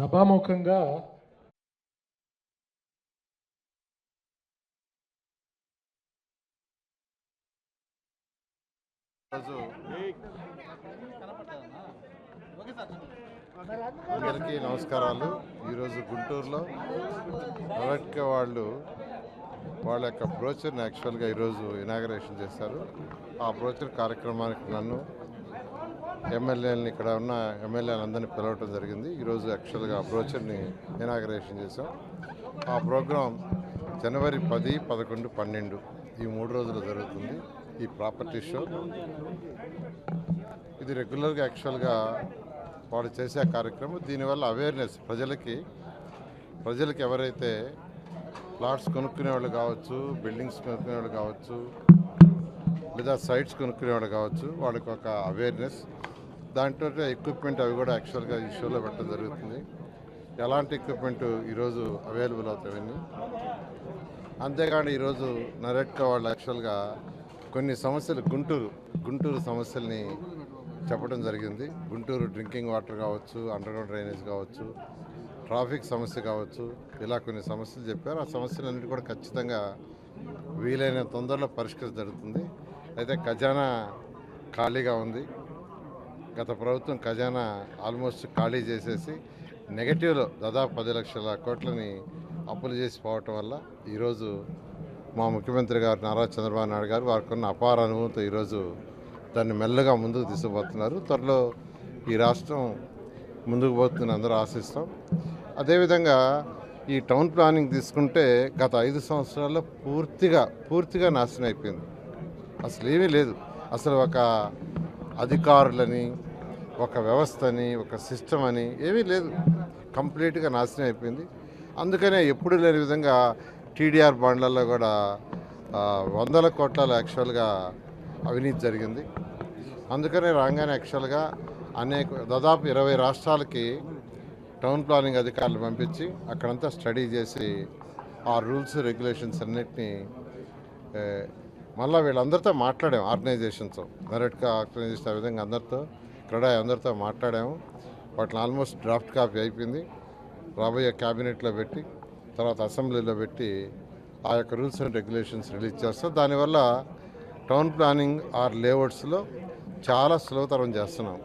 సభాముఖంగా అందరికీ నమస్కారాలు. ఈరోజు గుంటూరులో నవట్క వాళ్ళు వాళ్ళ యొక్క బ్రోచర్ని యాక్చువల్గా ఈరోజు ఇనాగరేషన్ చేశారు. ఆ బ్రోచర్ కార్యక్రమానికి నన్ను ఎమ్మెల్యేలని ఇక్కడ ఉన్న ఎమ్మెల్యేలందరినీ పిలవటం జరిగింది. ఈరోజు యాక్చువల్గా బ్రోచర్ని ఇనాగరేషన్ చేశాం. ఆ ప్రోగ్రాం జనవరి పది పదకొండు పన్నెండు ఈ మూడు రోజులు జరుగుతుంది. ఈ ప్రాపర్టీ షో ఇది రెగ్యులర్గా యాక్చువల్గా వాడు చేసే కార్యక్రమం. దీనివల్ల అవేర్నెస్ ప్రజలకి ప్రజలకి ఎవరైతే ప్లాట్స్ కొనుక్కునే వాళ్ళు కావచ్చు బిల్డింగ్స్ కొనుక్కునే వాళ్ళు కావచ్చు లేదా సైట్స్ కొనుక్కునే వాళ్ళు కావచ్చు వాళ్ళకి ఒక అవేర్నెస్ దాంట్లో ఎక్విప్మెంట్ అవి కూడా యాక్చువల్గా ఈ షోలో పెట్టడం జరుగుతుంది. ఎలాంటి ఎక్విప్మెంట్ ఈరోజు అవైలబుల్ అవుతాయని అంతేకాని ఈరోజు నరేట్కా వాళ్ళు యాక్చువల్గా కొన్ని సమస్యలు గుంటూరు గుంటూరు సమస్యల్ని చెప్పడం జరిగింది. గుంటూరు డ్రింకింగ్ వాటర్ కావచ్చు అండర్గ్రౌండ్ డ్రైనేజ్ కావచ్చు ట్రాఫిక్ సమస్య కావచ్చు ఇలా కొన్ని సమస్యలు చెప్పారు. ఆ సమస్యలన్నిటి కూడా ఖచ్చితంగా వీలైన తొందరలో పరిష్కరించ జరుగుతుంది. అయితే ఖజానా ఖాళీగా ఉంది. గత ప్రభుత్వం ఖజానా ఆల్మోస్ట్ ఖాళీ చేసేసి నెగటివ్లో దాదాపు పది లక్షల కోట్లని అప్పులు చేసి పోవటం వల్ల ఈరోజు మా ముఖ్యమంత్రి గారు నారా చంద్రబాబు నాయుడు గారు వారికి ఉన్న అపార అనుభవంతో ఈరోజు దాన్ని మెల్లగా ముందుకు తీసుకుపోతున్నారు. త్వరలో ఈ రాష్ట్రం ముందుకు పోతుందని అందరూ ఆశిస్తాం. అదేవిధంగా ఈ టౌన్ ప్లానింగ్ తీసుకుంటే గత ఐదు సంవత్సరాల్లో పూర్తిగా పూర్తిగా నాశనం అయిపోయింది. అసలు ఏమీ లేదు. అసలు ఒక అధికారులని ఒక వ్యవస్థని ఒక సిస్టమ్ అని ఏమీ లేదు. కంప్లీట్గా నాశనం అయిపోయింది. అందుకనే ఎప్పుడు లేని విధంగా టీడీఆర్ బాండ్లలో కూడా వందల కోట్ల యాక్చువల్గా అవినీతి జరిగింది. అందుకనే రాగానే యాక్చువల్గా అనేక దాదాపు ఇరవై రాష్ట్రాలకి టౌన్ ప్లానింగ్ అధికారులు పంపించి అక్కడంతా స్టడీ చేసి ఆ రూల్స్ రెగ్యులేషన్స్ అన్నిటినీ మళ్ళీ వీళ్ళందరితో మాట్లాడాము ఆర్గనైజేషన్స్ మెరట్గా ఆర్గనైజేషన్ ఆ విధంగా అందరితో. క్రెడా అందరితో మాట్లాడాము. వాటిని ఆల్మోస్ట్ డ్రాఫ్ట్ కాపీ అయిపోయింది. రాబోయే క్యాబినెట్లో పెట్టి తర్వాత అసెంబ్లీలో పెట్టి ఆ యొక్క రూల్స్ అండ్ రెగ్యులేషన్స్ రిలీజ్ చేస్తాం. దానివల్ల టౌన్ ప్లానింగ్ ఆర్ లేఅవుట్స్లో చాలా సులభతరం చేస్తున్నాం.